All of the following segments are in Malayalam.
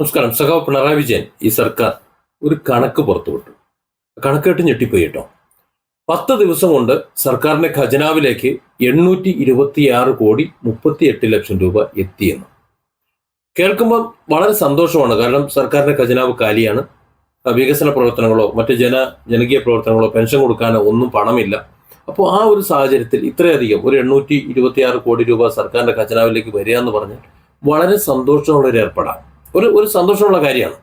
നമസ്കാരം. സഖാവ് പിണറായി വിജയൻ ഈ സർക്കാർ ഒരു കണക്ക് പുറത്തുവിട്ടു കണക്കേട്ട് ഞെട്ടിപ്പോയി കേട്ടോ. പത്ത് ദിവസം കൊണ്ട് സർക്കാരിന്റെ ഖജനാവിലേക്ക് എണ്ണൂറ്റി ഇരുപത്തിയാറ് കോടി മുപ്പത്തി എട്ട് ലക്ഷം രൂപ എത്തിയെന്ന്. കേൾക്കുമ്പോൾ വളരെ സന്തോഷമാണ്. കാരണം സർക്കാരിന്റെ ഖജനാവ് കാലിയാണ്. വികസന പ്രവർത്തനങ്ങളോ മറ്റ് ജന ജനകീയ പ്രവർത്തനങ്ങളോ പെൻഷൻ കൊടുക്കാനോ ഒന്നും പണമില്ല. അപ്പോൾ ആ ഒരു സാഹചര്യത്തിൽ ഇത്രയധികം ഒരു എണ്ണൂറ്റി ഇരുപത്തിയാറ് കോടി രൂപ സർക്കാരിന്റെ ഖജനാവിലേക്ക് വരിക എന്ന് പറഞ്ഞാൽ വളരെ സന്തോഷമുള്ള ഒരു ഏർപ്പാടാണ്. ഒരു ഒരു സന്തോഷമുള്ള കാര്യമാണ്.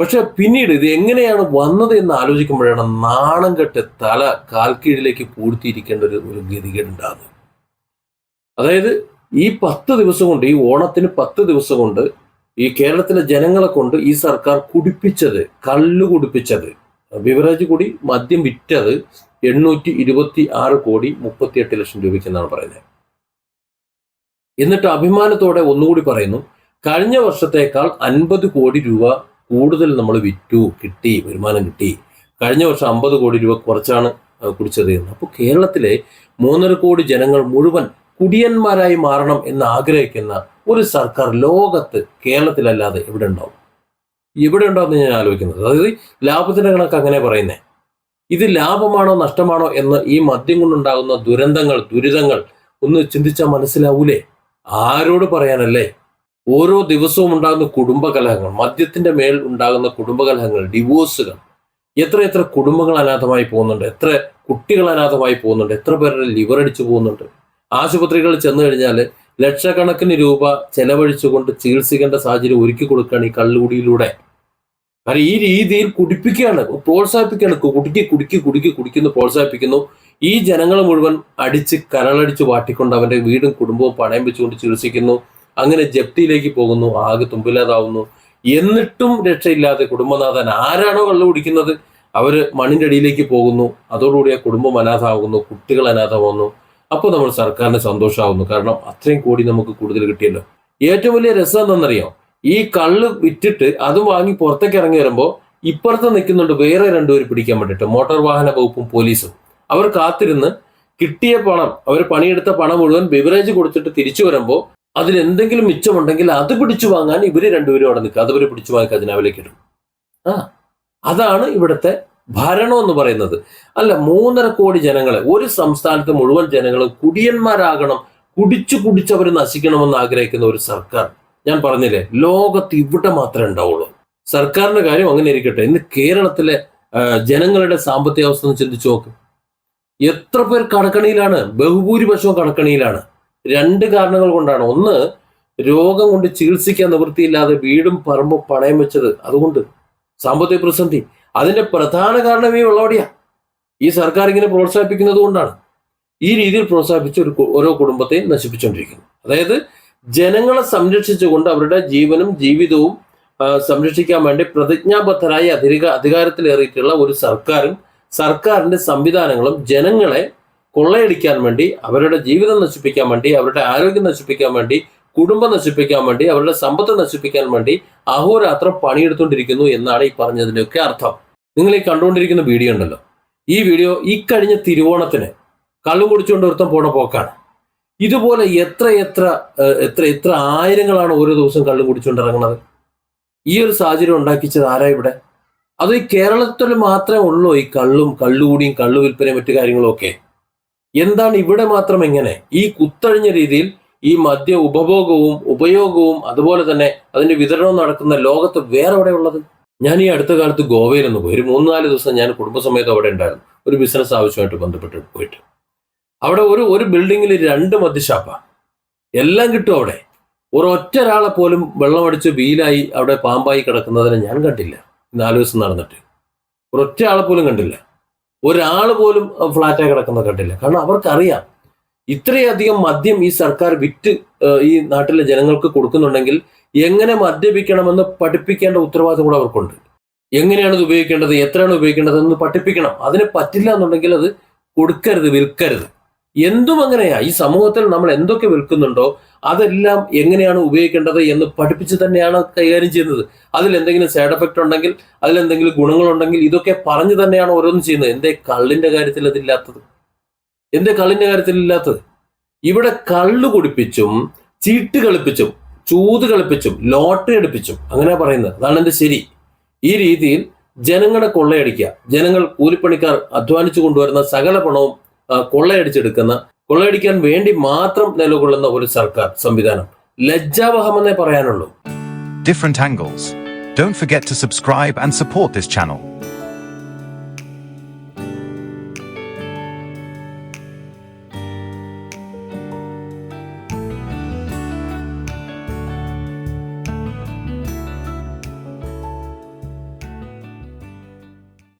പക്ഷെ പിന്നീട് ഇത് എങ്ങനെയാണ് വന്നത് എന്ന് ആലോചിക്കുമ്പോഴാണ് നാണം കെട്ട് തല കാൽക്കീഴിലേക്ക് പൂഴ്ത്തിയിരിക്കേണ്ട ഒരു ഒരു ഗതികേടുണ്ടാകുന്നത് അതായത് ഈ പത്ത് ദിവസം കൊണ്ട് ഈ ഓണത്തിന് പത്ത് ദിവസം കൊണ്ട് ഈ കേരളത്തിലെ ജനങ്ങളെ കൊണ്ട് ഈ സർക്കാർ കുടിപ്പിച്ചത് കള്ളു കുടിപ്പിച്ചത് ബിവറേജ് കൂടി മദ്യം വിറ്റത് എണ്ണൂറ്റി ഇരുപത്തി ആറ് കോടി മുപ്പത്തിയെട്ട് ലക്ഷം രൂപയ്ക്ക് എന്നാണ് പറയുന്നത്. എന്നിട്ട് അഭിമാനത്തോടെ ഒന്നുകൂടി പറയുന്നു കഴിഞ്ഞ വർഷത്തേക്കാൾ അൻപത് കോടി രൂപ കൂടുതൽ നമ്മൾ വിറ്റു കിട്ടി വരുമാനം കിട്ടി. കഴിഞ്ഞ വർഷം അമ്പത് കോടി രൂപ കുറച്ചാണ് കുടിച്ചെറിയുന്നത് അപ്പോൾ കേരളത്തിലെ മൂന്നര കോടി ജനങ്ങൾ മുഴുവൻ കുടിയന്മാരായി മാറണം എന്ന് ആഗ്രഹിക്കുന്ന ഒരു സർക്കാർ ലോകത്ത് കേരളത്തിലല്ലാതെ എവിടെ ഉണ്ടാവും? എവിടെ ഉണ്ടാവും എന്ന് ഞാൻ ആലോചിക്കുന്നത്. അതായത് ലാഭത്തിന്റെ കണക്ക് അങ്ങനെ പറയുന്നേ. ഇത് ലാഭമാണോ നഷ്ടമാണോ എന്ന് ഈ മദ്യം കൊണ്ടുണ്ടാകുന്ന ദുരന്തങ്ങൾ ദുരിതങ്ങൾ ഒന്ന് ചിന്തിച്ചാൽ മനസ്സിലാവൂലേ? ആരോട് പറയാനല്ലേ? ഓരോ ദിവസവും ഉണ്ടാകുന്ന കുടുംബകലഹങ്ങൾ മദ്യത്തിന്റെ മേൽ ഉണ്ടാകുന്ന കുടുംബകലഹങ്ങൾ ഡിവോഴ്സുകൾ എത്ര എത്ര കുടുംബങ്ങൾ അനാഥമായി പോകുന്നുണ്ട് എത്ര കുട്ടികൾ അനാഥമായി പോകുന്നുണ്ട് എത്ര പേരുടെ ലിവർ അടിച്ചു പോകുന്നുണ്ട്. ആശുപത്രികളിൽ ചെന്ന് കഴിഞ്ഞാൽ ലക്ഷക്കണക്കിന് രൂപ ചെലവഴിച്ചുകൊണ്ട് ചികിത്സിക്കേണ്ട സാഹചര്യം ഒരുക്കി കൊടുക്കുകയാണ് ഈ കള്ളുകുടിയിലൂടെ. കാരണം ഈ രീതിയിൽ കുടിപ്പിക്കുകയാണ് പ്രോത്സാഹിപ്പിക്കുകയാണ്. കുടുക്കി കുടുക്കി കുടുക്കി കുടിക്കുന്നു പ്രോത്സാഹിപ്പിക്കുന്നു. ഈ ജനങ്ങൾ മുഴുവൻ അടിച്ച് കരളടിച്ച് വാട്ടിക്കൊണ്ട് അവന്റെ വീടും കുടുംബവും പണയം വെച്ചുകൊണ്ട് ചികിത്സിക്കുന്നു. അങ്ങനെ ജപ്തിയിലേക്ക് പോകുന്നു ആകെ തുമ്പില്ലാതാവുന്നു എന്നിട്ടും രക്ഷയില്ലാതെ കുടുംബനാഥൻ ആരാണോ കള്ളു കുടിക്കുന്നത് അവർ മണ്ണിന്റെ അടിയിലേക്ക് പോകുന്നു. അതോടുകൂടി ആ കുടുംബം അനാഥമാകുന്നു കുട്ടികൾ അനാഥമാകുന്നു. അപ്പോൾ നമ്മൾ സർക്കാരിന് സന്തോഷമാകുന്നു. കാരണം അത്രയും കൂടി നമുക്ക് കൂടുതൽ കിട്ടിയല്ലോ. ഏറ്റവും വലിയ രസം എന്താണെന്നറിയോ? ഈ കള്ള് വിറ്റിട്ട് അതും വാങ്ങി പുറത്തേക്ക് ഇറങ്ങി വരുമ്പോൾ ഇപ്പുറത്ത് നിൽക്കുന്നുണ്ട് വേറെ രണ്ടുപേർ പിടിക്കാൻ വേണ്ടിയിട്ട്. മോട്ടോർ വാഹന വകുപ്പും പോലീസും. അവർ കാത്തിരുന്ന് കിട്ടിയ പണം അവർ പണിയെടുത്ത പണം മുഴുവൻ ബിവറേജ് കൊടുത്തിട്ട് തിരിച്ചു വരുമ്പോൾ അതിൽ എന്തെങ്കിലും മിച്ചമുണ്ടെങ്കിൽ അത് പിടിച്ചു വാങ്ങാൻ ഇവർ രണ്ടുപേരും അവിടെ നിൽക്കുക. അതുവരെ പിടിച്ചു വാങ്ങി ഖജനാവിലേക്ക് ഇടും. ആ അതാണ് ഇവിടുത്തെ ഭരണം എന്ന് പറയുന്നത്. അല്ല മൂന്നര കോടി ജനങ്ങളെ ഒരു സംസ്ഥാനത്തെ മുഴുവൻ ജനങ്ങളും കുടിയന്മാരാകണം കുടിച്ചു കുടിച്ചവർ നശിക്കണമെന്ന് ആഗ്രഹിക്കുന്ന ഒരു സർക്കാർ. ഞാൻ പറഞ്ഞില്ലേ ലോകത്ത് ഇവിടെ മാത്രമേ ഉണ്ടാവുള്ളൂ. സർക്കാരിന്റെ കാര്യം അങ്ങനെ ഇരിക്കട്ടെ. ഇന്ന് കേരളത്തിലെ ജനങ്ങളുടെ സാമ്പത്തിക അവസ്ഥ ചിന്തിച്ചു നോക്ക്. എത്ര പേർ കടക്കണിയിലാണ്? ബഹുഭൂരിപക്ഷവും കടക്കണിയിലാണ്. രണ്ട് കാരണങ്ങൾ കൊണ്ടാണ്. ഒന്ന് രോഗം കൊണ്ട് ചികിത്സിക്കാൻ നിവൃത്തിയില്ലാതെ വീടും പറമ്പും പണയം വെച്ചത് അതുകൊണ്ട്. സാമ്പത്തിക പ്രതിസന്ധി. അതിന്റെ പ്രധാന കാരണം ഈ വെള്ളവടിയാ ഈ സർക്കാർ ഇങ്ങനെ പ്രോത്സാഹിപ്പിക്കുന്നത് കൊണ്ടാണ്. ഈ രീതിയിൽ പ്രോത്സാഹിപ്പിച്ച് ഒരു ഓരോ കുടുംബത്തെയും നശിപ്പിച്ചുകൊണ്ടിരിക്കുന്നു അതായത് ജനങ്ങളെ സംരക്ഷിച്ചുകൊണ്ട് അവരുടെ ജീവനും ജീവിതവും സംരക്ഷിക്കാൻ വേണ്ടി പ്രതിജ്ഞാബദ്ധരായി അധിക അധികാരത്തിലേറിയിട്ടുള്ള ഒരു സർക്കാരും സർക്കാരിന്റെ സംവിധാനങ്ങളും ജനങ്ങളെ കൊള്ളയടിക്കാൻ വേണ്ടി അവരുടെ ജീവിതം നശിപ്പിക്കാൻ വേണ്ടി അവരുടെ ആരോഗ്യം നശിപ്പിക്കാൻ വേണ്ടി കുടുംബം നശിപ്പിക്കാൻ വേണ്ടി അവരുടെ സമ്പത്ത് നശിപ്പിക്കാൻ വേണ്ടി അഹോരാത്രം പണിയെടുത്തുകൊണ്ടിരിക്കുന്നു എന്നാണ് ഈ പറഞ്ഞതിന്റെയൊക്കെ അർത്ഥം. നിങ്ങൾ ഈ കണ്ടുകൊണ്ടിരിക്കുന്ന വീഡിയോ ഉണ്ടല്ലോ. ഈ വീഡിയോ ഈ കഴിഞ്ഞ തിരുവോണത്തിന് കള്ളും കുടിച്ചുകൊണ്ട് ഒരുത്തം പോണ പോക്കാണ്. ഇതുപോലെ എത്ര എത്ര എത്ര എത്ര ആയിരങ്ങളാണ് ഓരോ ദിവസം കള്ളും കുടിച്ചുകൊണ്ട് ഇറങ്ങുന്നത്? ഈ ഒരു സാഹചര്യം ഉണ്ടാക്കിച്ചത് ആരാ ഇവിടെ? അത് ഈ കേരളത്തിൽ മാത്രമേ ഉള്ളൂ ഈ കള്ളും കള്ളുകൂടിയും കള്ളു വിൽപ്പനയും മറ്റു കാര്യങ്ങളും ഒക്കെ എന്താണ് ഇവിടെ മാത്രം എങ്ങനെ? ഈ കുത്തഴിഞ്ഞ രീതിയിൽ ഈ മദ്യ ഉപഭോഗവും ഉപയോഗവും അതുപോലെ തന്നെ അതിന്റെ വിതരണവും നടക്കുന്ന ലോകത്ത് വേറെ എവിടെ ഉള്ളത്? ഞാൻ ഈ അടുത്ത കാലത്ത് ഗോവയിൽ നിന്ന് പോയി. ഒരു മൂന്ന് നാല് ദിവസം ഞാൻ കുടുംബസമേതം അവിടെ ഉണ്ടായിരുന്നു. ഒരു ബിസിനസ് ആവശ്യമായിട്ട് ബന്ധപ്പെട്ട് പോയിട്ട്. അവിടെ ഒരു ഒരു ബിൽഡിങ്ങിൽ രണ്ട് മദ്യഷാപ്പാ എല്ലാം കിട്ടും അവിടെ. ഒരൊറ്റ ഒരാളെ പോലും വെള്ളമടിച്ച് വീലായി അവിടെ പാമ്പായി കിടക്കുന്നതിനെ ഞാൻ കണ്ടില്ല. നാല് ദിവസം നടന്നിട്ട്. ഒരൊറ്റ ആളെ പോലും കണ്ടില്ല. ഒരാൾ പോലും ഫ്ലാറ്റായി കിടക്കുന്നത് കണ്ടില്ല. കാരണം അവർക്കറിയാം ഇത്രയധികം മദ്യം ഈ സർക്കാർ വിറ്റ് ഈ നാട്ടിലെ ജനങ്ങൾക്ക് കൊടുക്കുന്നുണ്ടെങ്കിൽ എങ്ങനെ മദ്യപിക്കണമെന്ന് പഠിപ്പിക്കേണ്ട ഉത്തരവാദിത്വം കൂടെ അവർക്കുണ്ട്. എങ്ങനെയാണ് ഇത് ഉപയോഗിക്കേണ്ടത് എത്രയാണ് ഉപയോഗിക്കേണ്ടത് എന്ന് പഠിപ്പിക്കണം. അതിന് പറ്റില്ല എന്നുണ്ടെങ്കിൽ അത് കൊടുക്കരുത് വിൽക്കരുത്. എന്തും അങ്ങനെയാ. ഈ സമൂഹത്തിൽ നമ്മൾ എന്തൊക്കെ വിൽക്കുന്നുണ്ടോ അതെല്ലാം എങ്ങനെയാണ് ഉപയോഗിക്കേണ്ടത് എന്ന് പഠിപ്പിച്ച് തന്നെയാണ് കൈകാര്യം ചെയ്യുന്നത്. അതിൽ എന്തെങ്കിലും സൈഡ് എഫക്റ്റ് ഉണ്ടെങ്കിൽ അതിലെന്തെങ്കിലും ഗുണങ്ങളുണ്ടെങ്കിൽ ഇതൊക്കെ പറഞ്ഞു തന്നെയാണ് ഓരോന്നും ചെയ്യുന്നത്. എന്തേ കള്ളിന്റെ കാര്യത്തിൽ അതില്ലാത്തത്? എന്തേ കള്ളിന്റെ കാര്യത്തിൽ ഇല്ലാത്തത്? ഇവിടെ കള്ള് കുടിപ്പിച്ചും ചീട്ട് കളിപ്പിച്ചും ചൂത് കളിപ്പിച്ചും ലോട്ടറി അടിപ്പിച്ചും അങ്ങനെ പറയുന്നത്. അതാണ് എന്റെ ശരി. ഈ രീതിയിൽ ജനങ്ങളെ കൊള്ളയടിക്കുക ജനങ്ങൾ കൂലിപ്പണിക്കാർ അധ്വാനിച്ചു കൊണ്ടുവരുന്ന സകല പണവും കൊള്ളയടിച്ചെടുക്കുന്ന കൊള്ളയടിക്കാൻ വേണ്ടി മാത്രം നിലകൊള്ളുന്ന ഒരു സർക്കാർ സംവിധാനം. ലജ്ജാവഹമെന്നേ പറയാനുള്ളൂ. Different angles don't forget to subscribe and support this channel